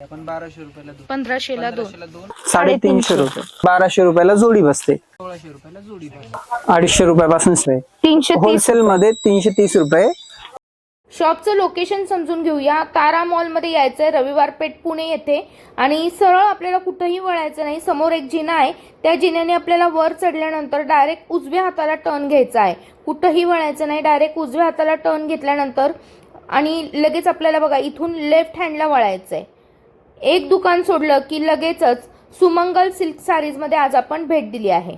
आपण बाराशे रुपयाला दोन पंधराशेला दोन. पंधराशेला दोन. साडेतीनशे रुपये. बाराशे रुपयाला जोडी बसते. सोळाशे रुपयाला जोडी पाहिजे अडीचशे रुपयापासून आहे. तीनशे तीस. होलसेल मध्ये तीनशे तीस रुपये. शॉपचं लोकेशन समजून घेऊया. तारा मॉलमध्ये यायचंय. रविवार पेठ पुणे येथे. आणि सरळ आपल्याला कुठंही वळायचं नाही. समोर एक जिना आहे. त्या जिन्याने आपल्याला वर चढल्यानंतर डायरेक्ट उजव्या हाताला टर्न घ्यायचा आहे. कुठंही वळायचं नाही. डायरेक्ट उजव्या हाताला टर्न घेतल्यानंतर आणि लगेच आपल्याला बघा इथून लेफ्ट हँडला वळायचं आहे एक दुकान सोडलं की लगेचच सुमंगल सिल्क साडीजमध्ये आज आपण भेट दिली आहे.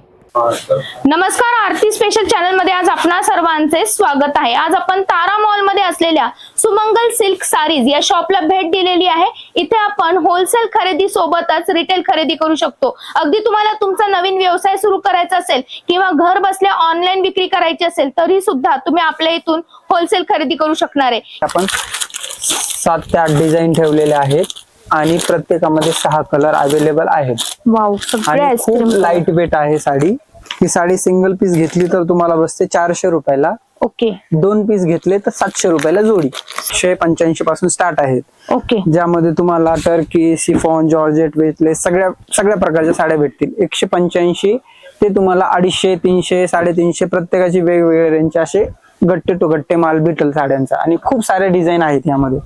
नमस्कार आरती स्पेशल चॅनलमध्ये आज आपणा सर्वांचे स्वागत आहे. आज आपण तारा मॉलमध्ये असलेल्या सुमंगल सिल्क सारीज या शॉपला भेट दिलेली आहे. इथे आपण होलसेल खरेदी सोबतच रिटेल खरेदी करू शकतो. अगदी तुम्हाला तुमचा नवीन व्यवसाय सुरू करायचा असेल किंवा घर बसल्या ऑनलाईन विक्री करायची असेल तरी सुद्धा तुम्ही आपल्या इथून होलसेल खरेदी करू शकणार आहे. आपण सात ते आठ डिझाईन ठेवलेले आहेत. आणि प्रत्येकामध्ये सहा कलर अवेलेबल आहेत. वाव सगळे आणि खूप आईस्क्रीम लाइट वेट आहे साडी. ही साडी सिंगल पीस घेतली तर तुम्हाला बसते चारशे रुपयाला. ओके दोन पीस घेतले तर सातशे रुपयाला जोडी. शे पंच्याऐंशी पासून स्टार्ट आहेत. ओके ज्यामध्ये तुम्हाला टर्की सिफॉन जॉर्जेट वेटले सगळ्या सगळ्या प्रकारच्या साड्या भेटतील. एकशे पंच्याऐंशी ते तुम्हाला अडीचशे तीनशे साडेतीनशे प्रत्येकाची वेगवेगळे रेंजचे असे गट्टे टू गट्टे माल भेटेल साड्यांचा. आणि खूप सारे डिझाईन आहेत यामध्ये.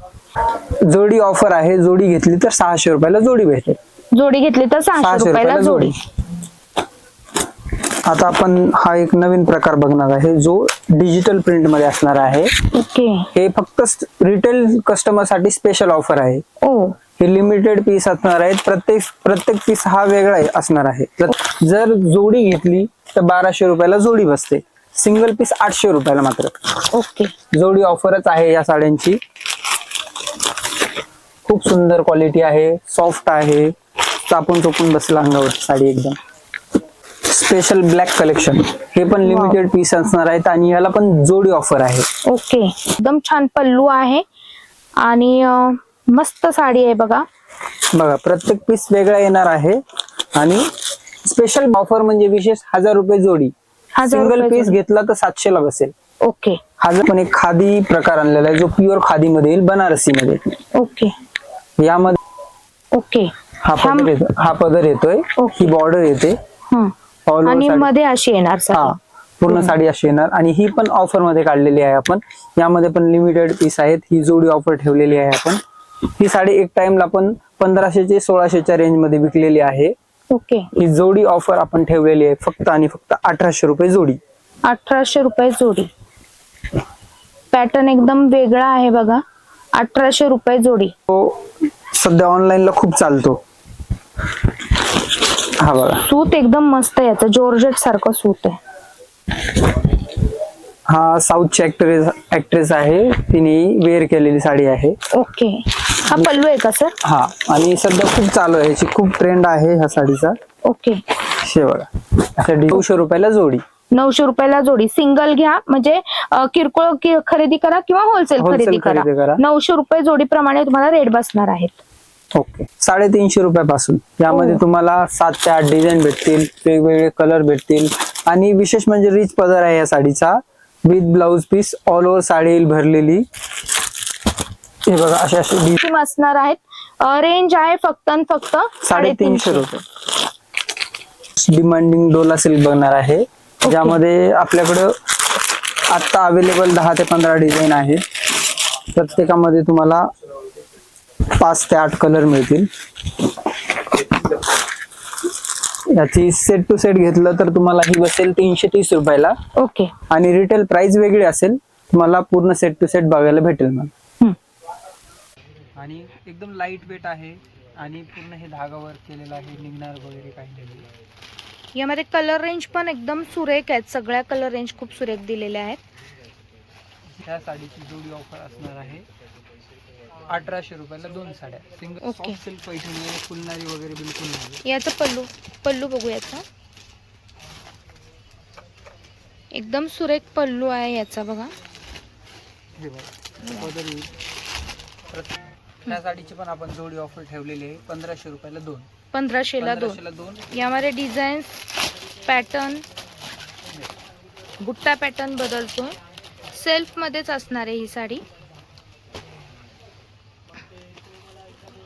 जोडी ऑफर आहे जोडी घेतली तर सहाशे रुपयाला जोडी भेटेल. जोडी घेतली तर सहाशे रुपयाला जोडी. आता आपण हा एक नवीन प्रकार बघणार आहे जो डिजिटल प्रिंटमध्ये असणार आहे. ओके. हे फक्त रिटेल कस्टमरसाठी स्पेशल ऑफर आहे. ओ. हे लिमिटेड पीस असणार आहेत. प्रत्येक प्रत्येक पीस हा वेगळा असणार आहे. जर जोडी घेतली तर बाराशे रुपयाला जोडी बसते. सिंगल पीस आठशे रुपयाला मात्र. ओके. जोडी ऑफरच आहे या साड्यांची. खूप सुंदर क्वालिटी आहे. सॉफ्ट आहे. चापून चोपून बसला अंगावर साडी एकदम. स्पेशल ब्लॅक कलेक्शन हे पण लिमिटेड पीस असणार आहेत आणि याला पण जोडी ऑफर आहे. ओके एकदम छान पल्लू आहे. आणि अं, मस्त साडी आहे बघा. बघा प्रत्येक पीस वेगळा येणार आहे. आणि स्पेशल ऑफर म्हणजे विशेष हजार रुपये जोडी. हजार सिंगल रुपये पीस घेतला तर सातशे ला बसेल. ओके हा जो पण एक खादी प्रकार आणलेला आहे जो प्युअर खादी मध्ये येईल बनारसी मध्ये ओके यामध्ये ओके. हा ह्या- पदर येतो हा पदर येतोय. ओके. ही बॉर्डर येते. हं. आणि. मध्ये अशी येणार हा. साडी पूर्ण साडी अशी येणार. आणि ही पण ऑफरमध्ये काढलेली आहे आपण. यामध्ये पण लिमिटेड पीस आहेत. ही जोडी ऑफर ठेवलेली आहे आपण. ही साडी एक टाइमला आपण पंधराशे ते सोळाशेच्या रेंजमध्ये विकलेली आहे. ओके. ही जोडी ऑफर आपण ठेवलेली आहे. फक्त आणि फक्त अठराशे रुपये जोडी. अठराशे रुपये जोडी. पॅटर्न एकदम वेगळा आहे बघा. अठराशे रुपये जोडी. तो सध्या ऑनलाईनला खूप चालतो. हा बघा. सूत एकदम मस्त आहे याचं. जॉर्जेट सारखं सूत आहे. हा साऊथची ऍक्ट्रेस ऍक्ट्रेस आहे. तिने वेअर केलेली साडी आहे. ओके. हा पल्लू आहे का सर? हा. आणि सध्या खूप चालू आहे. याची खूप ट्रेंड आहे ह्या साडीचा. ओके. शेवळा अशा नऊशे रुपयाला जोडी. नऊशे रुपयाला जोडी. सिंगल घ्या म्हणजे किरकोळ कि- खरेदी करा किंवा होलसेल Wholesale खरेदी खरेदी करा. करा. नऊशे रुपये जोडीप्रमाणे तुम्हाला रेट बसणार आहेत. ओके. साडेतीनशे रुपयापासून. यामध्ये हो. तुम्हाला सात ते आठ डिझाईन भेटतील वेगवेगळे कलर भेटतील. आणि विशेष म्हणजे रिच पदर आहे या साडीचा. With blouse piece all over sari येईल भरलेली. हे बघा अशा अशी डि- किम असणार आहेत. रेंज आहे फक्त आणि फक्त साडेतीनशे रुपये. डिमांडिंग डोला सिल्क बघणार आहे. ज्यामध्ये आपल्याकडं आता अवेलेबल दहा ते पंधरा डिझाईन आहेत. प्रत्येकामध्ये तुम्हाला पाच ते आठ कलर मिळतील. याची सेट टू सेट घेतलं तर तुम्हाला ही बसेल तीनशे तीस रुपयाला. ओके आणि रिटेल प्राइस वेगळी असेल तुम्हाला पूर्ण सेट टू सेट बघायला भेटेल मॅम. आणि एकदम लाइट वेट आहे आणि पूर्ण हे धागा वर्क केलेलं आहे निघणार वगैरे काही नाही. यामध्ये कलर रेंज पण एकदम सुरेख आहेत. सगळ्या कलर रेंज खूप सुरेख दिलेल्या आहेत. ह्या साडीची जोडी ऑफर असणार आहे. अठराशे रुपयाला दोन साड्या. सिंगल सिल्क पैठणी फुलणारी वगैरे बिलकुल नाही. याचा पल्लू पल्लू बघू याचा. एकदम सुरेख पल्लू आहे याचा बघा. हे बघा ह्या साडीची पण आपण जोडी ऑफर ठेवलेली आहे. पंधराशे रुपयाला दोन. पंधराशेला दोन. यामध्ये डिझाईन पॅटर्न गुट्टा पॅटर्न बदलतो सेल्फ मध्येच असणार आहे ही साडी.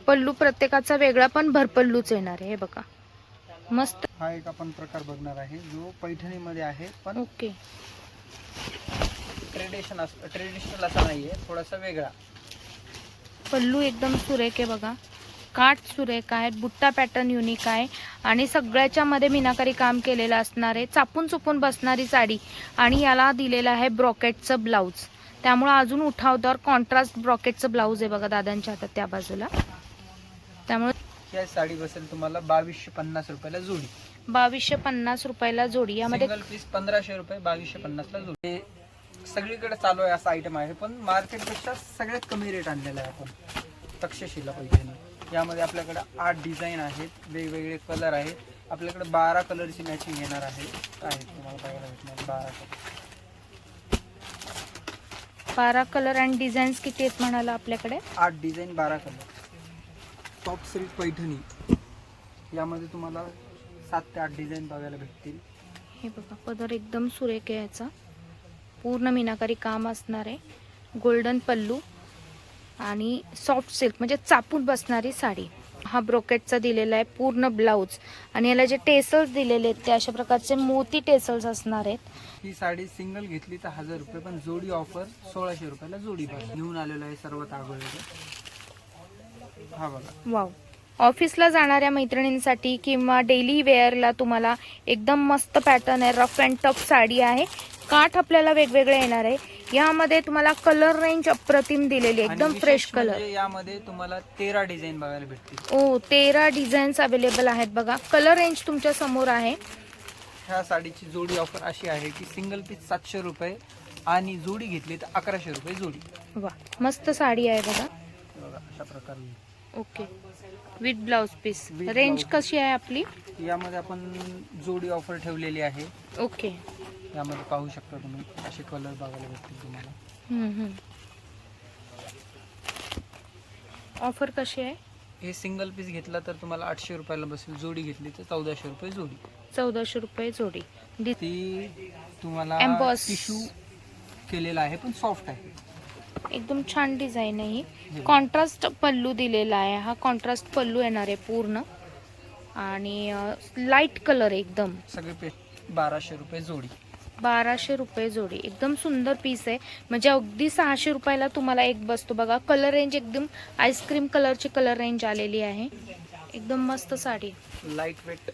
पल्लू प्रत्येकाचा वेगळा पण भरपल्लूच येणार आहे हे बघा. मस्त. हा एक आपण प्रकार बघणार आहे. जो पैठणीमध्ये आहे पण ओके. ट्रेडिशन ट्रेडिशनल असा नाहीये थोडासा वेगळा. पल्लू एकदम सुरेख आहे बघा. काठ सुरेख आहे बुट्टा पॅटर्न युनिक आहे आणि सगळ्याच्या मध्ये मीनाकारी काम केलेलं असणार आहे. चापून चुपून बसणारी साडी आणि याला दिलेलं आहे ब्रॉकेटचं ब्लाऊज त्यामुळं अजून उठावदार कॉन्ट्रास्ट ब्रॉकेटचं ब्लाऊज आहे बघा दादांच्या हातात त्या बाजूला. त्यामुळे या साडी बसेल तुम्हाला बावीसशे पन्नास रुपयाला जोडी. बावीसशे पन्नास रुपयाला जोडी. यामध्ये पीस पंधराशे रुपये बावीसशे पन्नासला जोडी. हे सगळीकडे चालू आहे असा आयटम आहे पण मार्केटपेक्षा सगळ्यात कमी रेट आणलेला आहे आपण. तक्षशिला पैठणी यामध्ये आपल्याकडे आठ डिझाईन आहेत. वेगवेगळे कलर आहेत. आपल्याकडे बारा कलरची मॅचिंग येणार आहे. आहेत तुम्हाला बघायला भेटणार? बारा कलर. बारा कलर आणि डिझाईन्स किती आहेत म्हणाला आपल्याकडे? आठ डिझाईन बारा कलर. Top silk Paithani. यामध्ये तुम्हाला सात ते आठ डिझाईन बघायला भेटतील. हे बघा पदर एकदम सुरेख आहे याचा. पूर्ण मीनाकारी काम असणार आहे. गोल्डन पल्लू. आणि सॉफ्ट सिल्क म्हणजे चापून बसणारी साडी. हा ब्रोकेटचा दिलेला आहे पूर्ण ब्लाऊज आणि याला जे टेसल्स दिलेले आहेत ते अशा प्रकारचे मोती टेसल्स असणार आहेत. ही साडी सिंगल घेतली तर हजार रुपये पण जोडी ऑफर सोळाशे रुपयाला जोडी घेऊन आलेलो आहे सर्वात अगोदर. हा बघा. वाव ऑफिसला जाणाऱ्या मैत्रिणींसाठी किंवा डेली वेअरला तुम्हाला एकदम मस्त पॅटर्न आहे रफ अँड टफ साडी आहे. काठ आपल्याला वेगवेगळे येणार आहे. यामध्ये तुम्हाला कलर रेंज अप्रतिम दिलेली आहे. एकदम फ्रेश कलर म्हणजे यामध्ये तुम्हाला तेरा डिझाईन बघायला भेटतील. ओ तेरा डिझाईन्स अवेलेबल आहेत बघा. कलर रेंज तुमच्यासमोर आहे. ह्या साडीची जोडी ऑफर अशी आहे की सिंगल पीस सातशे रुपये आणि जोडी घेतली तर अकराशे रुपये जोडी. वा मस्त साडी आहे बघा. बघा अशा प्रकारे. Okay. With blouse piece range. कशी आहे आपली? यामध्ये आपण जोडी ऑफर ठेवलेली आहे. ओके. यामध्ये पाहू शकता तुम्ही असे कलर बघायला भेटतील तुम्हाला. ऑफर कशी आहे? हे सिंगल पीस घेतला तर तुम्हाला आठशे रुपयाला बसेल. जोडी घेतली तर चौदाशे रुपये जोडी. चौदाशे रुपये जोडी. डि- ती तुम्हाला Emboss. टिश्यू केलेला आहे पण सॉफ्ट आहे. एकदम छान डिझाईन आहे ही. कॉन्ट्रास्ट पल्लू दिलेला आहे हा. कॉन्ट्रास्ट पल्लू येणार आहे पूर्ण. आणि लाइट कलर एकदम. सगळे पे बाराशे रुपये जोडी. बाराशे रुपये जोडी. एकदम सुंदर पीस आहे. म्हणजे अगदी सहाशे रुपयाला तुम्हाला एक बसतो. बघा कलर रेंज एकदम आईस्क्रीम कलरची कलर रेंज आलेली आहे. एकदम मस्त साडी. लाइट वेट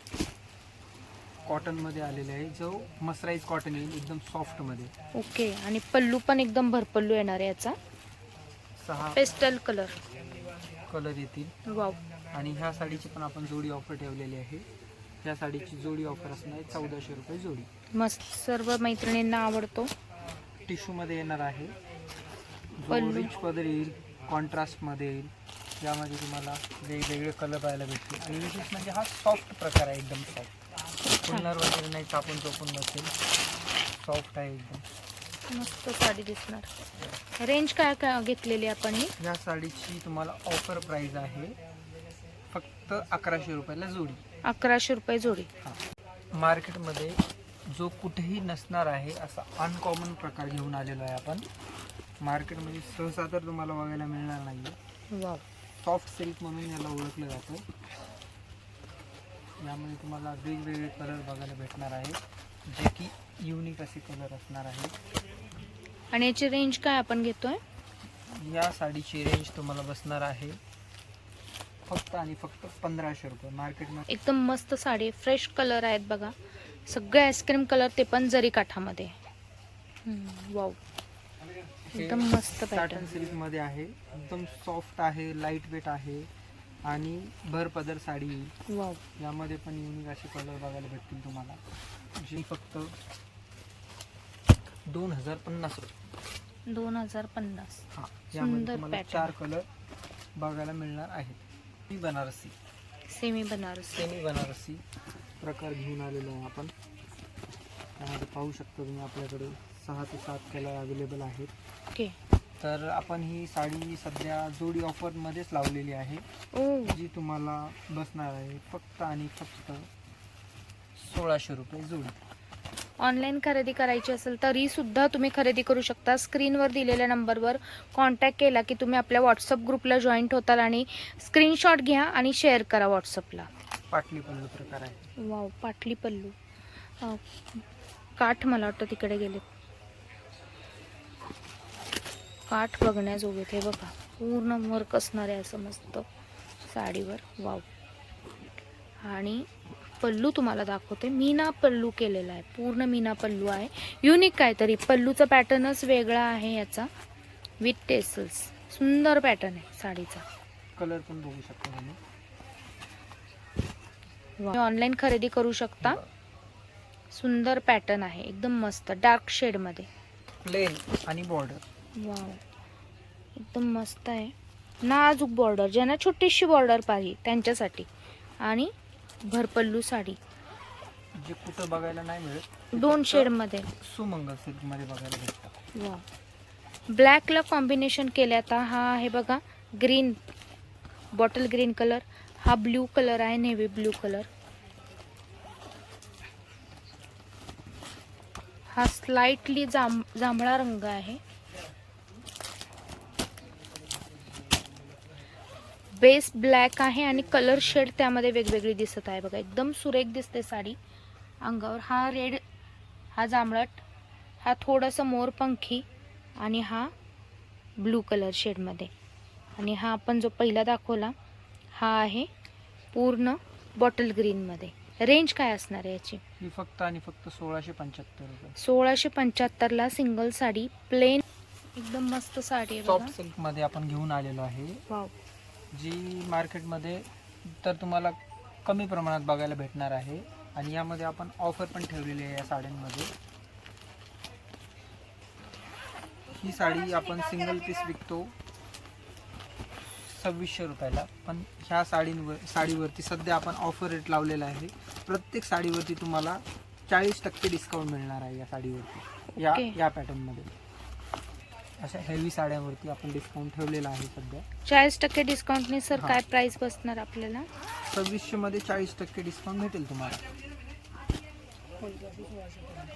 कॉटनमध्ये आलेले आहे. जो मसराईज कॉटन येईल एकदम सॉफ्टमध्ये. ओके आणि पल्लू पण एकदम भरपल्लू येणार आहे याचा. सहा पेस्टल कलर कलर येतील. वाव आणि ह्या साडीची पण आपण जोडी ऑफर ठेवलेली आहे. ह्या साडीची जोडी ऑफर असणार आहे चौदाशे रुपये जोडी. मस्त सर्व मैत्रिणींना आवडतो. टिश्यू मध्ये येणार आहे. पल्लू. येईल कॉन्ट्रास्टमध्ये येईल. यामध्ये तुम्हाला वेगवेगळे कलर पाहायला भेटतील. आणि विशेष म्हणजे हा सॉफ्ट प्रकार आहे एकदम सॉफ्ट फुलणार वगैरे नाही चापून चोपून बसेल सॉफ्ट आहे एकदम. मस्त साडी दिसणार. रेंज काय काय घेतलेली आपण ही? या साडीची तुम्हाला ऑफर प्राइस आहे. फक्त अकराशे रुपयाला जोडी. अकराशे रुपये जोडी. मार्केटमध्ये जो कुठेही नसणार आहे असा अनकॉमन प्रकार घेऊन आलेलो आहे आपण. मार्केटमध्ये सहसा तर तुम्हाला बघायला मिळणार नाही वाव. सॉफ्ट सिल्क म्हणून याला ओळखलं जातं. यामध्ये तुम्हाला वेगवेगळे कलर बघायला भेटणार आहे. जे की युनिक असे कलर असणार आहे. आणि याची रेंज काय आपण घेतोय? या साडीची रेंज तुम्हाला बसणार आहे. फक्त आणि फक्त पंधराशे रुपये. मार्केटमध्ये एकदम मस्त साडी फ्रेश कलर आहेत बघा. सगळे आईस्क्रीम कलर ते पण जरी काठामध्ये. वाव एकदम मस्त पॅटर्न सिल्कमध्ये आहे. एकदम सॉफ्ट आहे लाइट वेट आहे आणि भरपदर साडी. येईल वाव यामध्ये पण युनिक असे कलर बघायला भेटतील तुम्हाला. जी फक्त दोन हजार पन्नास रुपये. दोन हजार पन्नास. हा यामध्ये सुंदर तुम्हाला. चार कलर बघायला मिळणार आहेत. बनारसी. सेमी बनारसी. सेमी बनारसी. प्रकार घेऊन आलेलो आहे आपण. त्यामध्ये पाहू शकता तुम्ही आपल्याकडे सहा ते सात कलर अवेलेबल आहेत. ओके. तर आपण ही साडी सध्या जोडी ऑफरमध्येच लावलेली आहे. ओ. जी तुम्हाला बसणार आहे फक्त आणि फक्त सोळाशे रुपये जोडी. ऑनलाईन खरेदी करायची असेल तरी सुद्धा तुम्ही खरेदी करू शकता. स्क्रीनवर दिलेल्या नंबरवर कॉन्टॅक्ट केला की तुम्ही आपल्या व्हॉट्सअप ग्रुपला जॉईंट होताल आणि स्क्रीनशॉट घ्या आणि शेअर करा व्हॉट्सअपला पाटली पल्लू प्रकार आहे. वाव पाटली पल्लू अं, काठ मला वाटतं तिकडे गेले. काठ बघण्याजोगे ते बघा. पूर्ण वर्क असणार आहे असं मस्त साडीवर. वाव. आणि पल्लू तुम्हाला दाखवते. मीना पल्लू केलेला आहे. पूर्ण मीना पल्लू आहे. युनिक काहीतरी. पल्लूचा पॅटर्नच वेगळा आहे याचा. विथ टेसल्स सुंदर पॅटर्न आहे साडीचा. कलर पण बघू शकता तुम्ही. ऑनलाईन खरेदी करू शकता. सुंदर पॅटर्न आहे. एकदम मस्त. डार्क शेडमध्ये प्लेन आणि बॉर्डर वाव एकदम मस्त आहे. नाजूक बॉर्डर ज्यांना छोटीशी बॉर्डर पाहिजे त्यांच्यासाठी. आणि भरपल्लू साडी. जे कुठं बघायला नाही मिळत दोन शेडमध्ये सुमंगल सिल्कमध्ये बघायला भेटतात वा. ब्लॅकला कॉम्बिनेशन केलं आता हा आहे बघा. ग्रीन बॉटल ग्रीन कलर हा ब्ल्यू कलर आहे नेव्ही ब्ल्यू कलर. हा स्लाइटली जांभ जांभळा रंग आहे. बेस ब्लॅक आहे आणि कलर शेड त्यामध्ये वेगवेगळी दिसत आहे. बघा एकदम सुरेख दिसते साडी अंगावर. हा रेड हा जांभळट हा थोडासा मोरपंखी आणि हा ब्लू कलर शेडमध्ये आणि हा आपण जो पहिला दाखवला हा आहे पूर्ण बॉटल ग्रीनमध्ये. रेंज काय असणार आहे याची? ही फक्त आणि फक्त सोळाशे पंच्याहत्तर रुपये. सोळाशे पंच्याहत्तरला सिंगल साडी प्लेन एकदम मस्त साडी आहे बघा. सिल्कमध्ये आपण घेऊन आलेलो आहे. वाव जी मार्केटमध्ये तर तुम्हाला कमी प्रमाणात बघायला भेटणार आहे. आणि यामध्ये आपण ऑफर पण ठेवलेली आहे या साड्यांमध्ये. ही साडी आपण सिंगल पीस विकतो. सव्वीसशे रुपयाला. पण ह्या साडींवर साडीवरती सध्या आपण ऑफर रेट लावलेला आहे. प्रत्येक साडीवरती तुम्हाला चाळीस टक्के डिस्काउंट मिळणार आहे या साडीवरती. या Okay. या पॅटर्नमध्ये अशा हेवी साड्यांवरती आपण डिस्काउंट ठेवलेला आहे सध्या. चाळीस टक्के डिस्काउंटने सर हा. काय प्राइस बसणार आपल्याला? सव्वीसशे मध्ये चाळीस टक्के डिस्काउंट भेटेल तुम्हाला.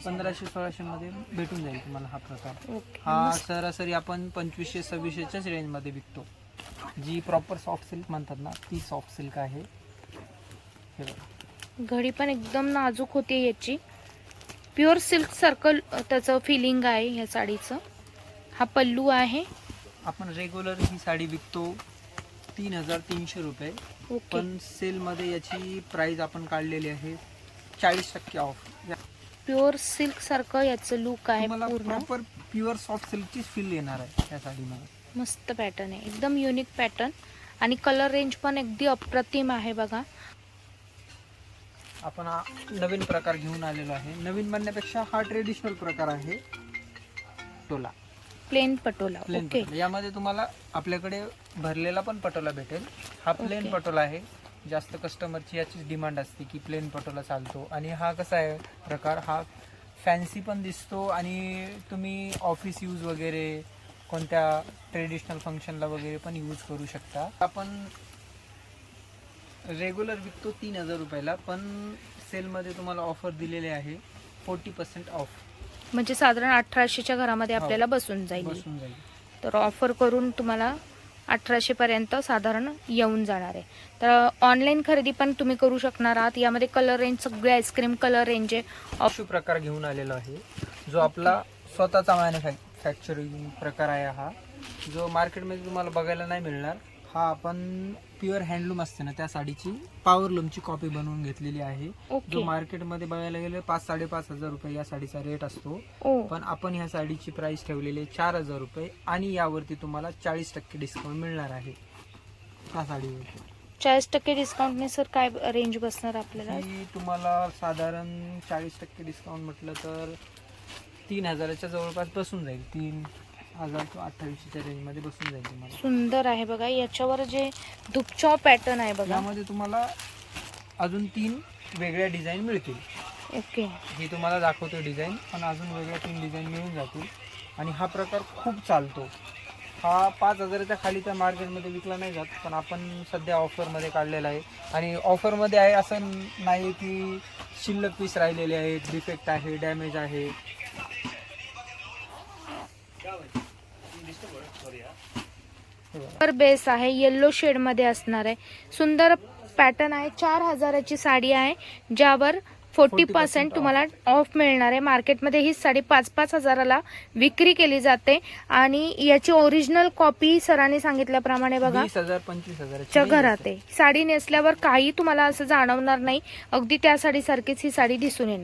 पंधराशे सोळाशे मध्ये भेटून जाईल तुम्हाला हा प्रकार. ओके. हा सरासरी आपण पंचवीसशे सव्वीसशेच्याच रेंजमध्ये विकतो. जी प्रॉपर सॉफ्ट सिल्क म्हणतात ना ती सॉफ्ट सिल्क आहे. हे बघा. घडी पण एकदम नाजूक होती याची. प्युअर सिल्क सर्कल त्याचं फिलिंग आहे ह्या साडीचं. हा पल्लू आहे. आपण रेग्युलर ही साडी विकतो तीन हजार तीनशे रुपये. ओके पण सेलमध्ये याची प्राइस आपण काढलेली आहे चाळीस टक्के ऑफ प्युअर सिल्क सारखं याचं लुक आहे तुम्हाला पूर्ण. प्रॉपर प्युअर सॉफ्ट सिल्कचीच फील येणार आहे या साडीमध्ये. मस्त पॅटर्न आहे. एकदम युनिक पॅटर्न आणि कलर रेंज पण अगदी अप्रतिम आहे बघा. आपण हा नवीन प्रकार घेऊन आलेलो आहे. नवीन म्हणण्यापेक्षा हा ट्रेडिशनल प्रकार आहे. टोला plain patola. Plain okay patola. यामध्ये तुम्हाला आपल्याकडे भरलेला पण पटोला भेटेल. हा प्लेन ओके. पटोला आहे. जास्त कस्टमरची याचीच डिमांड असते की प्लेन पटोला चालतो. आणि हा कसा आहे प्रकार? हा फॅन्सी पण दिसतो आणि तुम्ही ऑफिस यूज वगैरे कोणत्या ट्रेडिशनल फंक्शनला वगैरे पण यूज करू शकता. आपण रेग्युलर विकतो तीन हजार रुपयाला पण सेलमध्ये तुम्हाला ऑफर दिलेले आहे फोर्टी पर्सेंट ऑफ म्हणजे साधारण अठराशेच्या घरामध्ये हो. आपल्याला बसून जाईल. बसून जाईल. तर ऑफर करून तुम्हाला अठराशे पर्यंत साधारण येऊन जाणार आहे. तर ऑनलाईन खरेदी पण तुम्ही करू शकणार आहात. यामध्ये कलर रेंज सगळे आईस्क्रीम कलर रेंज आहे. अशू प्रकार घेऊन आलेलो आहे. जो आपला स्वतःचा मॅन्युफॅक्चरिंग प्रकार आहे हा. जो मार्केटमध्ये तुम्हाला बघायला नाही मिळणार. हा आपण प्युअर हँडलूम असते ना त्या साडीची पॉवर लूमची कॉपी बनवून घेतलेली आहे. जो ओके मार्केटमध्ये बघायला गेले पाच साडेपाच हजार रुपये या साडीचा रेट असतो. ओ पण आपण ह्या साडीची प्राइस ठेवलेली आहे चार हजार रुपये आणि यावरती तुम्हाला चाळीस टक्के डिस्काउंट मिळणार आहे. त्या साडीवरती. चाळीस टक्के डिस्काउंटने सर काय रेंज बसणार आपल्याला? ही तुम्हाला साधारण चाळीस टक्के डिस्काउंट म्हटलं तर तीन हजाराच्या जवळपास बसून जाईल. तीन हजार किंवा अठ्ठावीसच्या रेंजमध्ये बसून जाईल तुम्हाला. सुंदर आहे बघा याच्यावर जे धुपचाव पॅटर्न आहे बघा. यामध्ये तुम्हाला अजून तीन वेगळ्या डिझाईन मिळतील. ओके. ही तुम्हाला दाखवतो डिझाईन पण अजून वेगळ्या तीन डिझाईन मिळून जातील. आणि हा प्रकार खूप चालतो. हा पाच हजाराच्या खाली त्या मार्केटमध्ये विकला नाही जात पण आपण सध्या ऑफरमध्ये काढलेला आहे. आणि ऑफरमध्ये आहे असं नाही की शिल्लक पीस राहिलेले आहेत डिफेक्ट आहे डॅमेज आहे. वर बेस आहे येल्लो शेडमध्ये असणार आहे. सुंदर पॅटर्न आहे चार हजाराची साडी आहे ज्यावर फोर्टी पर्सेंट तुम्हाला ऑफ मिळणार आहे. मार्केटमध्ये ही साडी पाच पाच हजाराला विक्री केली जाते. आणि याची ओरिजिनल कॉपी सरांनी सांगितल्याप्रमाणे बघा च्या घरात आहे. साडी नेसल्यावर काही तुम्हाला असं जाणवणार नाही. अगदी त्या साडीसारखीच ही साडी दिसून येणार.